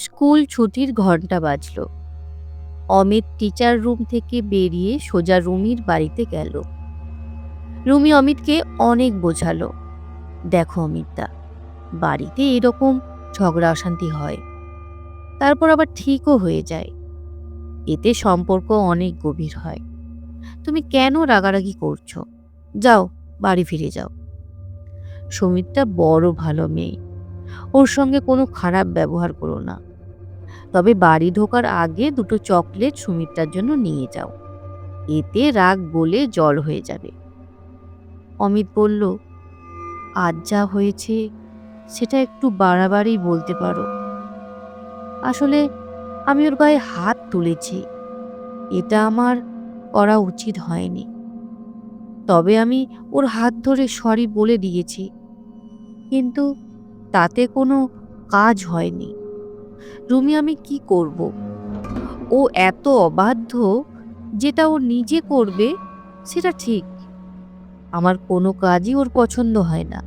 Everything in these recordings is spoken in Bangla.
স্কুল ছুটির ঘণ্টা বাজল। অমিত টিচার রুম থেকে বেরিয়ে সোজা রুমির বাড়িতে গেল। রুমি অমিতকে অনেক বোঝালো। দেখো অমিতদা, বাড়িতে এরকম ঝগড়া অশান্তি হয়। তারপর আবার ঠিকও হয়ে যায়। এতে সম্পর্ক অনেক গভীর হয়। তুমি কেন রাগারাগি করছ? যাও, বাড়ি ফিরে যাও। সুমিতটা বড় ভালো মেয়ে। ওর সঙ্গে কোনো খারাপ ব্যবহার করো না। তবে বাড়ি ঢোকার আগে দুটো চকলেট সুমিত্রার জন্য নিয়ে যাও। এতে রাগ বলে জল হয়ে যাবে। অমিত বলল, আজ যা হয়েছে, সেটা একটু বাড়াবাড়ি বলতে পারো। আসলে আমি ওর গায়ে হাত তুলেছি। এটা আমার করা উচিত হয়নি। তবে আমি ওর হাত ধরে সরি বলে দিয়েছি। কিন্তু তাতে কোনো কাজ হয়নি। রুমি, আমি কি করব? ও এত অবাধ্য যেটা ও নিজে করবে, সেটা ঠিক। আমার কোনো কাজই ওর পছন্দ হয় না।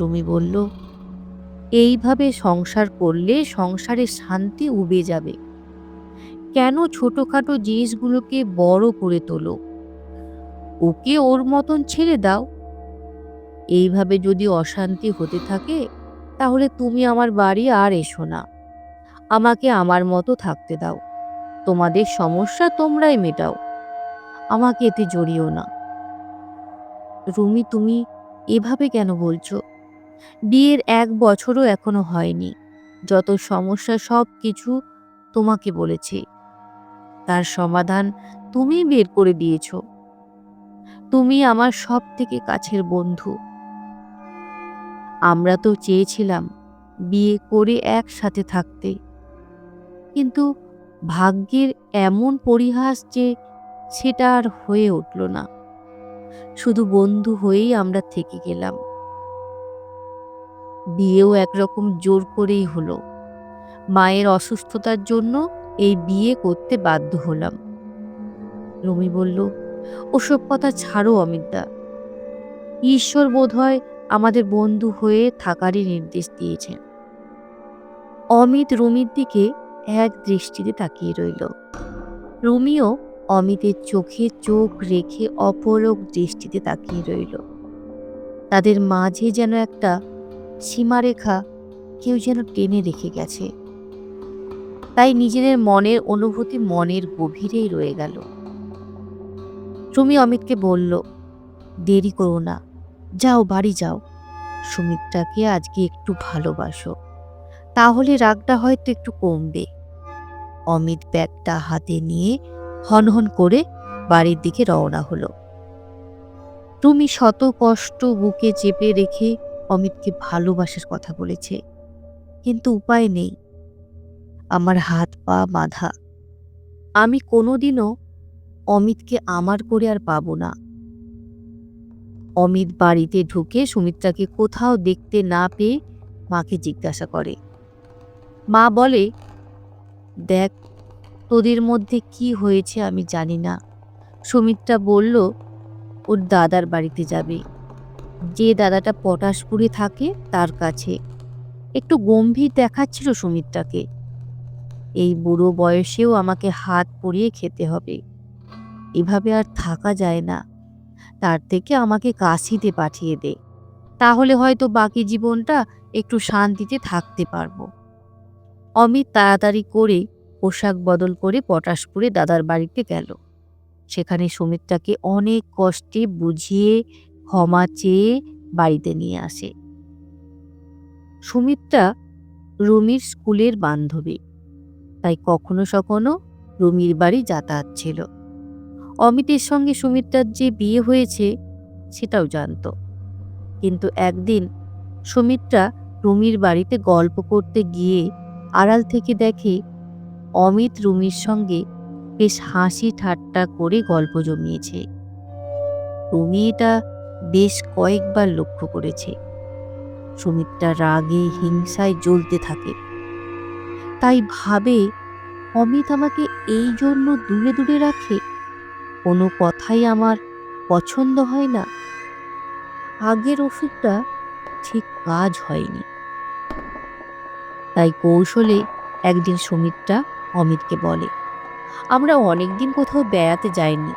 রুমি বলল, এইভাবে সংসার করলে সংসারে শান্তি উবে যাবে। কেন ছোটখাটো জিনিসগুলোকে বড় করে তোলো? ওকে ওর মতন ছেড়ে দাও। এইভাবে যদি অশান্তি হতে থাকে তাহলে তুমি আমার বাড়ি আর এসো না। আমাকে আমার মতো থাকতে দাও। তোমাদের সমস্যা তোমরাই মেটাও। আমাকে এতে জড়িও না। রুমি, তুমি এভাবে কেন বলছো? বিয়ের এক বছরও এখনও হয়নি। যত সমস্যা সব কিছু তোমাকে বলেছি। তার সমাধান তুমি বের করে দিয়েছ। তুমি আমার সব থেকে কাছের বন্ধু। আমরা তো চেয়েছিলাম বিয়ে করে একসাথে থাকতে। কিন্তু ভাগ্যের এমন পরিহাস যে সেটা আর হয়ে উঠল না। শুধু বন্ধু হয়েই আমরা থেকে গেলাম। বিয়েও একরকম জোর করেই হলো। মায়ের অসুস্থতার জন্য এই বিয়ে করতে বাধ্য হলাম। রমি বলল, ওসব কথা ছাড়ো অমিতদা। ঈশ্বর বোধহয় আমাদের বন্ধু হয়ে থাকারই নির্দেশ দিয়েছেন। অমিত রুমির দিকে এক দৃষ্টিতে তাকিয়ে রইল। রুমিও অমিতের চোখে চোখ রেখে অপলক দৃষ্টিতে তাকিয়ে রইল। তাদের মাঝে যেন একটা সীমারেখা কেউ যেন টেনে রেখে গেছে। তাই নিজেদের মনের অনুভূতি মনের গভীরেই রয়ে গেল। রুমি অমিতকে বলল, দেরি করো না। যাও, বাড়ি যাও। সুমিত্রাকে আজকে একটু ভালোবাসো। তাহলে রাগটা হয়তো একটু কমবে। অমিত ব্যাগটা হাতে নিয়ে হনহন করে বাড়ির দিকে রওনা হলো। রুমি শত কষ্ট বুকে চেপে রেখে অমিতকে ভালোবাসার কথা বলেছে। কিন্তু উপায় নেই। আমার হাত পা বাঁধা। আমি কোনোদিনও অমিতকে আমার করে আর পাবো না। অমিত বাড়িতে ঢুকে সুমিত্রাকে কোথাও দেখতে না পেয়ে মাকে জিজ্ঞাসা করে। মা বলে, দেখ, তোদের মধ্যে কি হয়েছে আমি জানি না। সুমিত্রা বলল, ওর দাদার বাড়িতে যাবে। যে দাদাটা পটাশপুরে থাকে তার কাছে। একটু গম্ভীর দেখাচ্ছিল সুমিত্রাকে এই বুড়ো বয়সেও আমাকে হাত পরিয়ে খেতে হবে। এভাবে আর থাকা যায় না। তার থেকে আমাকে কাশিতে পাঠিয়ে দে। তাহলে হয়তো বাকি জীবনটা একটু শান্তিতে থাকতে পারব। অমিত তাড়াতাড়ি করে পোশাক বদল করে পটাশপুরে দাদার বাড়িতে গেল। সেখানে সুমিত্রাকে অনেক কষ্টে বুঝিয়ে, ক্ষমা চেয়ে বাড়িতে নিয়ে আসে। সুমিত্রা রুমির স্কুলের বান্ধবী। তাই কখনো সখনো রুমির বাড়ি যাতায়াত ছিল। অমিতের সঙ্গে সুমিত্রার যে বিয়ে হয়েছে, সেটাও জানত। কিন্তু একদিন সুমিত্রা রুমির বাড়িতে গল্প করতে গিয়ে আড়াল থেকে দেখে অমিত রুমির সঙ্গে বেশ হাসি ঠাট্টা করে গল্প জমিয়েছে। রুমি এটা বেশ কয়েকবার লক্ষ্য করেছে। সুমিত্রা রাগে, হিংসায় জ্বলতে থাকে। তাই ভাবে অমিত আমাকে এই জন্য দূরে দূরে রাখে কোনো কথাই আমার পছন্দ হয় না। আগের ওষুধটা ঠিক কাজ হয়নি। তাই কৌশলে একদিন সুমিত্রা অমিতকে বলে, আমরা অনেকদিন কোথাও বেড়াতে যাইনি।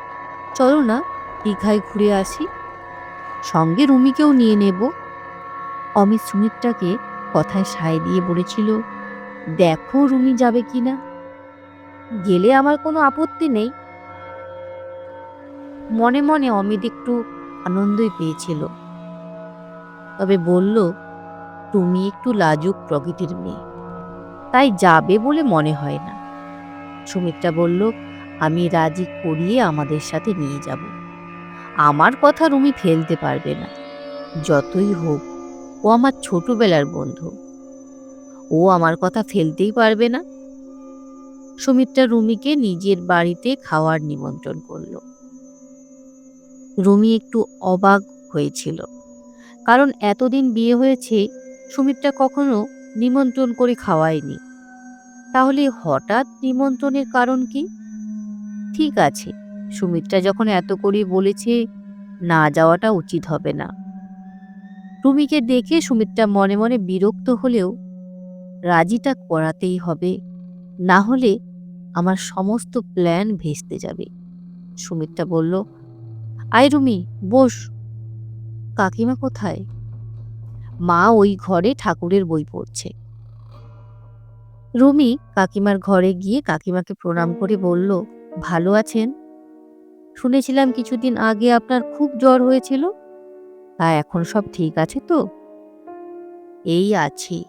চলো না, দীঘায় ঘুরে আসি। সঙ্গে রুমিকেও নিয়ে নেব। অমিত সুমিত্রাকে কথায় সায় দিয়ে বলেছিল, দেখো রুমি যাবে কি না গেলে আমার কোনো আপত্তি নেই। মনে মনে অমিত একটু আনন্দই পেয়েছিল। তবে বলল, তুমি একটু লাজুক প্রকৃতির মেয়ে। তাই যাবে বলে মনে হয় না। সুমিত্রা বলল, আমি রাজি করিয়ে আমাদের সাথে নিয়ে যাব। আমার কথা রুমি ফেলতে পারবে না। যতই হোক, ও আমার ছোটবেলার বন্ধু। ও আমার কথা ফেলতেই পারবে না। সুমিত্রা রুমিকে নিজের বাড়িতে খাওয়ার নিমন্ত্রণ করল। রুমি একটু অবাক হয়েছিল। কারণ এতদিন বিয়ে হয়েছে সুমিত্রা কখনো নিমন্ত্রণ করে খাওয়ায়নি। তাহলে হঠাৎ নিমন্ত্রণের কারণ কি? ঠিক আছে সুমিত্রা যখন এত করে বলেছে, না যাওয়াটা উচিত হবে না। রুমিকে দেখে সুমিত্রা মনে মনে বিরক্ত হলেও, রাজিটা করাতেই হবে, না হলে আমার সমস্ত প্ল্যান ভেস্তে যাবে। সুমিত্রা বলল আয় রুমি, বস। কাকিমা কোথায়? মা ওই ঘরে ঠাকুরের বই পড়ছে। রুমি কাকিমার ঘরে গিয়ে কাকিমাকে প্রণাম করে বলল, ভালো আছেন? শুনেছিলাম কিছুদিন আগে আপনার খুব জ্বর হয়েছিল। তা এখন সব ঠিক আছে তো? এই আছে।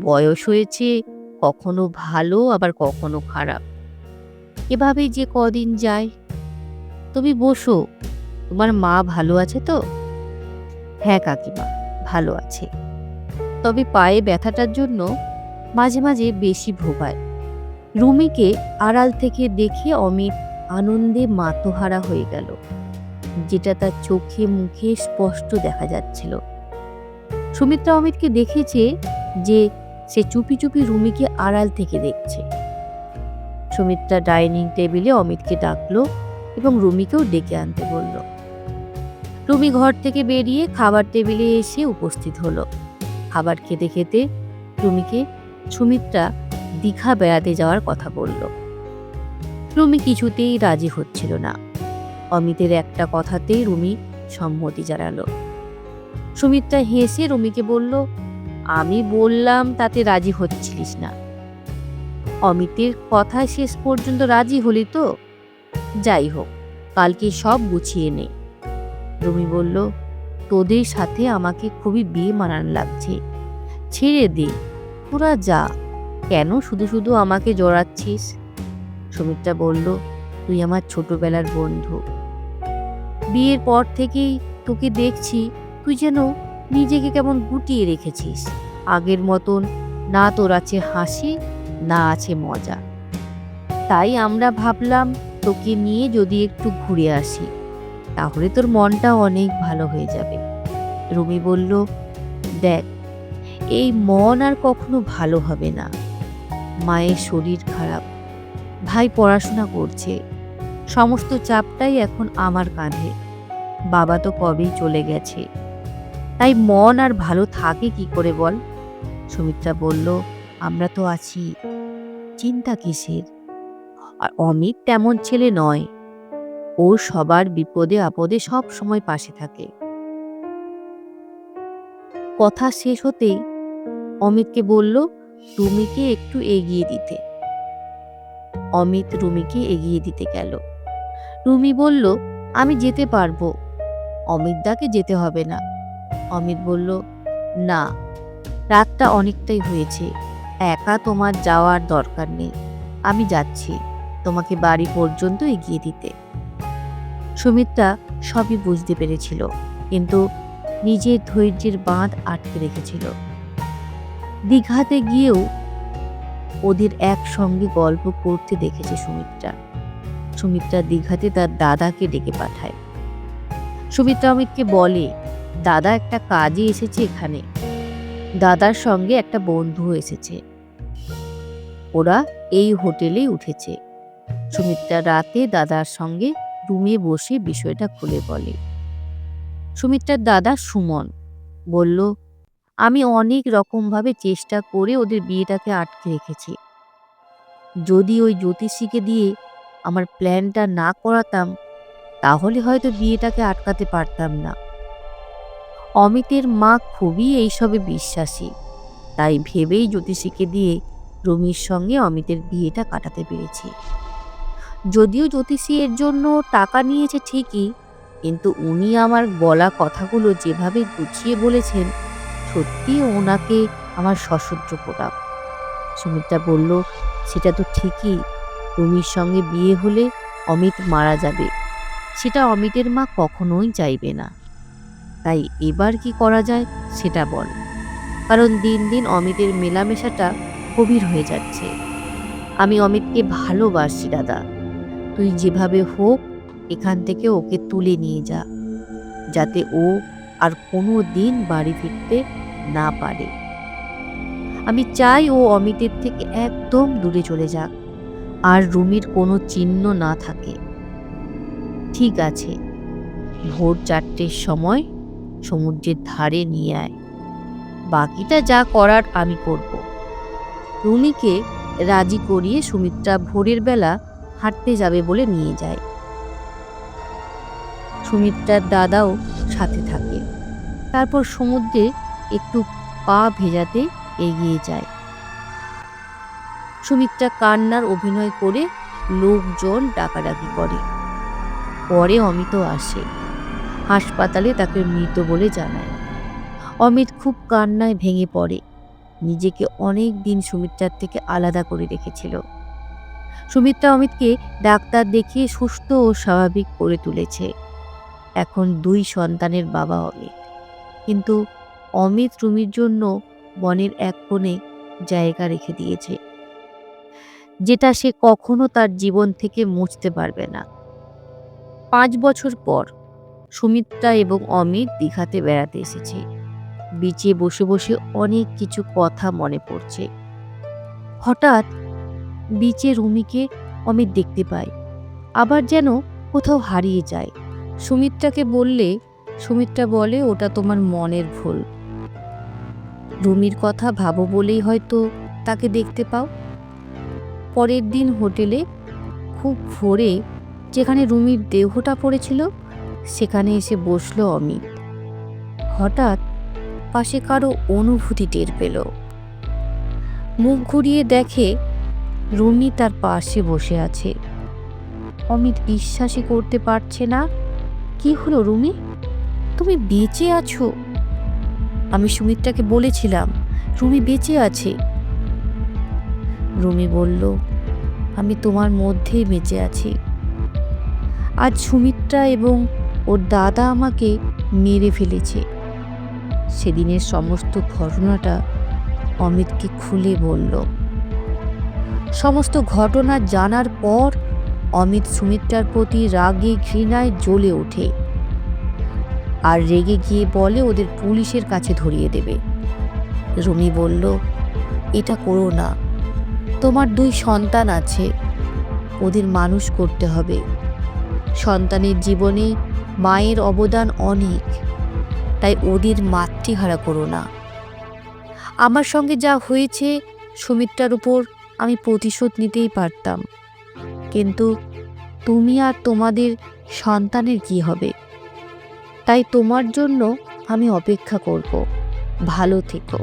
বয়স হয়েছে, কখনো ভালো, আবার কখনো খারাপ। এভাবেই যে কদিন যায় তুমি বসো। তোমার মা ভালো আছে তো? হ্যাঁ কাকিমা, ভালো আছে। তবে পায়ে ব্যথাটার জন্য মাঝে মাঝে বেশি ভোগায়। রুমিকে আড়াল থেকে দেখে অমিত আনন্দে মাতোহারা হয়ে গেল, যেটা তার চোখে মুখে স্পষ্ট দেখা যাচ্ছিল। সুমিত্রা অমিতকে দেখেছে যে সে চুপি চুপি রুমিকে আড়াল থেকে দেখছে। সুমিত্রা ডাইনিং টেবিলে অমিতকে ডাকলো এবং রুমিকেও ডেকে আনতে বলল। রুমি ঘর থেকে বেরিয়ে খাবার টেবিলে এসে উপস্থিত হলো। খাবার খেতে খেতে রুমিকে সুমিত্রা দীঘা বেড়াতে যাওয়ার কথা বলল। রুমি কিছুতেই রাজি হচ্ছিল না। অমিতের একটা কথাতেই রুমি সম্মতি জানালো। সুমিত্রা হেসে রুমিকে বলল, আমি বললাম তাতে রাজি হচ্ছিলিস না। অমিতের কথা শেষ পর্যন্ত রাজি হলি তো? যাই হোক, কালকে সব গুছিয়ে নে। রুমি বলল, তোদের সাথে আমাকে খুবই বিয়ে মানান লাগছে। ছেড়ে দে, তোরা যা। কেন শুধু শুধু আমাকে জড়াচ্ছিস? সুমিত্রা বলল, তুই আমার ছোটবেলার বন্ধু। বিয়ের পর থেকেই তোকে দেখছি, তুই যেন নিজেকে কেমন গুটিয়ে রেখেছিস। আগের মতন না তোর আছে হাসি, না আছে মজা। তাই আমরা ভাবলাম তোকে নিয়ে যদি একটু ঘুরে আসি, তাহলে তোর মনটা অনেক ভালো হয়ে যাবে। রুমি বলল, দেখ, এই মন আর কখনো ভালো হবে না। মায়ের শরীর খারাপ, ভাই পড়াশোনা করছে, সমস্ত চাপটাই এখন আমার কাঁধে। বাবা তো কবেই চলে গেছে। তাই মন আর ভালো থাকে কি করে বল? সুমিত্রা বলল, আমরা তো আছি চিন্তা কিসের? আর অমিত তেমন ছেলে নয়। ও সবার বিপদে আপদে সব সময় পাশে থাকে। কথা শেষ হতেই অমিতকে বলল, রুমিকে একটু এগিয়ে দিতে। অমিত রুমিকে এগিয়ে দিতে গেল। রুমি বলল, আমি যেতে পারব। অমিত দাকে যেতে হবে না। অমিত বলল, না, রাতটা অনেকটাই হয়েছে। একা তোমার যাওয়ার দরকার নেই। আমি যাচ্ছি। তোমাকে বাড়ি পর্যন্ত এগিয়ে দিতে। সুমিত্রা সবই বুঝতে পেরেছিল, কিন্তু নিজের ধৈর্যের বাঁধ আটকে রেখেছিল। দীঘাতে গিয়েও ওদের একসঙ্গে গল্প করতে দেখেছে সুমিত্রা সুমিত্রা দীঘাতে তার দাদাকে ডেকে পাঠায়। সুমিত্রা অমিতকে বলে, দাদা একটা কাজে এসেছে এখানে। দাদার সঙ্গে একটা বন্ধু এসেছে। ওরা এই হোটেলেই উঠেছে। সুমিত্রা রাতে দাদার সঙ্গে রুমে বসে বিষয়টা খুলে বলে। সুমিত্রার দাদা সুমন বলল, আমি অনেক রকমভাবে চেষ্টা করে ওদের বিয়েটাকে আটকে রেখেছি। যদি ওই জ্যোতিষীকে দিয়ে আমার প্ল্যানটা না করাতাম, তাহলে হয়তো বিয়েটাকে আটকাতে পারতাম না। অমিতের মা খুবই এইসবে বিশ্বাসী, তাই ভেবেই জ্যোতিষীকে দিয়ে রমির সঙ্গে অমিতের বিয়েটা কাটাতে পেরেছি। যদিও জ্যোতিষী এর জন্য টাকা নিয়েছে ঠিকই, কিন্তু উনি আমার বলা কথাগুলো যেভাবে গুছিয়ে বলেছেন, সত্যি ওনাকে আমার সশস্ত্র প্রণাম সুমিত্রা বলল, সেটা তো ঠিকই, রুমির সঙ্গে বিয়ে হলে অমিত মারা যাবে, সেটা অমিতের মা কখনোই চাইবে না। তাই এবার কি করা যায় সেটা বল। কারণ দিন দিন অমিতের মেলামেশাটা গভীর হয়ে যাচ্ছে। আমি অমিতকে ভালোবাসি, দাদা। তুই যেভাবে হোক এখান থেকে ওকে তুলে নিয়ে যা, যাতে ও আর কোনো দিন বাড়ি ফিরতে না পারে। আমি চাই ও অমিতের থেকে একদম দূরে চলে যাক, আর রুমির কোনো চিহ্ন না থাকে। ঠিক আছে, ভোর চারটের সময় সমুদ্রের ধারে নিয়ে আয়। বাকিটা যা করার আমি করব। রুমিকে রাজি করিয়ে সুমিত্রা ভোরের বেলা হাঁটতে যাবে বলে নিয়ে যায়। সুমিত্রার দাদাও সাথে থাকে। তারপর সমুদ্রে একটু পা ভেজাতে এগিয়ে যায়। সুমিত্রা কান্নার অভিনয় করে লোকজন ডাকাডাকি করে। পরে অমিত আসে। হাসপাতালে তাকে মৃত বলে জানায়। অমিত খুব কান্নায় ভেঙে পড়ে। নিজেকে অনেক দিন সুমিত্রার থেকে আলাদা করে রেখেছিল। সুমিত্রা অমিতকে ডাক্তার দেখিয়ে সুস্থ ও স্বাভাবিক করে তুলেছে। এখন দুই সন্তানের বাবা অমিত। কিন্তু অমিত রুমির জন্য বনের এক কোণে জায়গা রেখে দিয়েছে। যেটা সে কখনো তার জীবন থেকে মুছতে পারবে না। পাঁচ বছর পর সুমিত্রা এবং অমিত দীঘাতে বেড়াতে এসেছে। বিচে বসে বসে অনেক কিছু কথা মনে পড়ছে। হঠাৎ বিচে রুমিকে অমিত দেখতে পায়। আবার যেন কোথাও হারিয়ে যায়। সুমিত্রাকে বললে সুমিত্রা বলে, ওটা তোমার মনের ভুল। রুমির কথা ভাবো বলেই হয়তো তাকে দেখতে পাও। পরের দিন হোটেলে খুব ভোরে যেখানে রুমির দেহটা পড়েছিল, সেখানে এসে বসল অমিত। হঠাৎ পাশে কারও অনুভূতি টের পেল। মুখ ঘুরিয়ে দেখে রুমি তার পাশে বসে আছে। অমিত বিশ্বাসই করতে পারছে না। কি হলো রুমি? তুমি বেঁচে আছো? আমি সুমিত্রাকে বলেছিলাম, রুমি বেঁচে আছে। রুমি বলল, আমি তোমার মধ্যেই বেঁচে আছি। আজ সুমিত্রা এবং ওর দাদা আমাকে মেরে ফেলেছে। সেদিনের সমস্ত ঘটনাটা অমিতকে খুলে বলল। সমস্ত ঘটনা জানার পর অমিত সুমিত্রার প্রতি রাগে ঘৃণায় জ্বলে ওঠে আর রেগে গিয়ে বলে ওদের পুলিশের কাছে ধরিয়ে দেবে। রুমি বলল, এটা করো না। তোমার দুই সন্তান আছে। ওদের মানুষ করতে হবে। সন্তানের জীবনে মায়ের অবদান অনেক। তাই ওদের মাতৃহারা করো না। আমার সঙ্গে যা হয়েছে সুমিত্রার উপর আমি প্রতিশোধ নিতেই পারতাম। কিন্তু তুমি আর তোমাদের সন্তানের কি হবে? তাই তোমার জন্য আমি অপেক্ষা করব। ভালো থেকো।